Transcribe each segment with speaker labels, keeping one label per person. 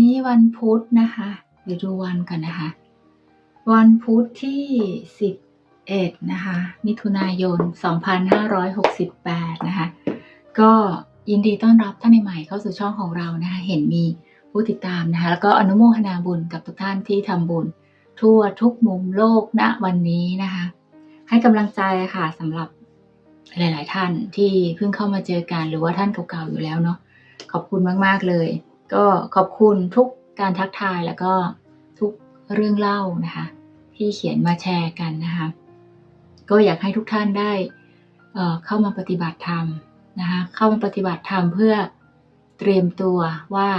Speaker 1: นี่วันพุธนะคะ เดี๋ยวดูวันกันนะคะ วันพุธที่ 11 นะคะ มิถุนายน 2568 นะคะ ก็ยินดีต้อนรับท่านใหม่ๆเข้าสู่ช่องของเรานะคะ เห็นมีผู้ติดตามนะคะ แล้วก็อนุโมทนาบุญกับทุกท่านที่ทำบุญ ทั่วทุกมุมโลกณวันนี้นะคะ ให้กำลังใจค่ะสำหรับหลาย ๆ ท่านที่เพิ่งเข้ามาเจอกันหรือว่าท่านเก่าๆอยู่แล้วเนาะขอบคุณมากๆเลย ก็ขอบคุณทุกการทักทายแล้วก็ทุกเรื่องเล่านะคะ ที่เขียนมาแชร์กันนะคะ ก็อยากให้ทุกท่านได้เเข้ามาปฏิบัติธรรมนะคะเข้ามาปฏิบัติธรรมเพื่อเตรียมตัวว่า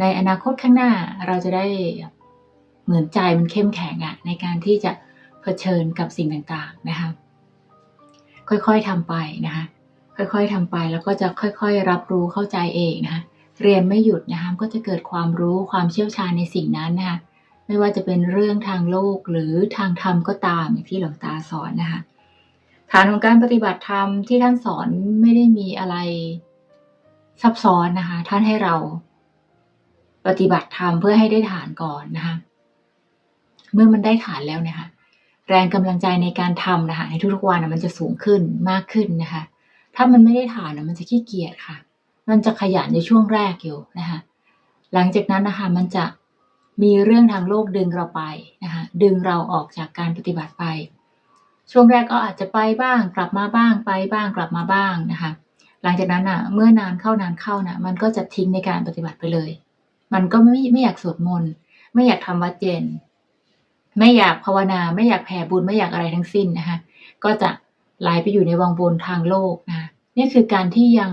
Speaker 1: ในอนาคตข้างหน้าเราจะได้เหมือนใจมันเข้มแข็งอะในการที่จะเผชิญกับสิ่งต่างๆนะคะค่อยๆทำไปนะคะค่อยๆทำไปแล้วก็จะค่อยๆ รับรู้เข้าใจเองนะคะ เรียนไม่หยุดนะคะก็จะเกิดความรู้ความเชี่ยวชาญในสิ่งนั้นนะคะไม่ว่าจะเป็นเรื่องทางโลกหรือทางธรรมก็ตามอย่างที่หลวงตาสอนนะคะฐานของการปฏิบัติธรรมที่ท่านสอนไม่ได้มีอะไรซับซ้อนนะคะ ท่านให้เราปฏิบัติธรรมเพื่อให้ได้ฐานก่อนนะคะ เมื่อมันได้ฐานแล้วนะคะ แรงกำลังใจในการทำนะคะในทุกๆวันมันจะสูงขึ้นมากขึ้นนะคะ ถ้ามันไม่ได้ฐานมันจะขี้เกียจค่ะ มันจะขยันในช่วงแรกอยู่นะคะหลังจากนั้นนะคะมันจะมีเรื่องทางโลกดึงเราไปนะคะดึงเราออกจากการปฏิบัติไป ช่วงแรกก็อาจจะไปบ้าง กลับมาบ้างไปบ้างกลับมาบ้างนะคะหลังจากนั้นอะเมื่อนานเข้านานเข้านะมันก็จะทิ้งในการปฏิบัติไปเลย มันก็ไม่ไม่อยากสวดมนต์ไม่อยากทำวัดเย็น ไม่อยากภาวนาไม่อยากแผ่บุญไม่อยากอะไรทั้งสิ้นนะคะก็จะไหลไปอยู่ในวังวนทางโลกนะคะนี่คือการที่ยัง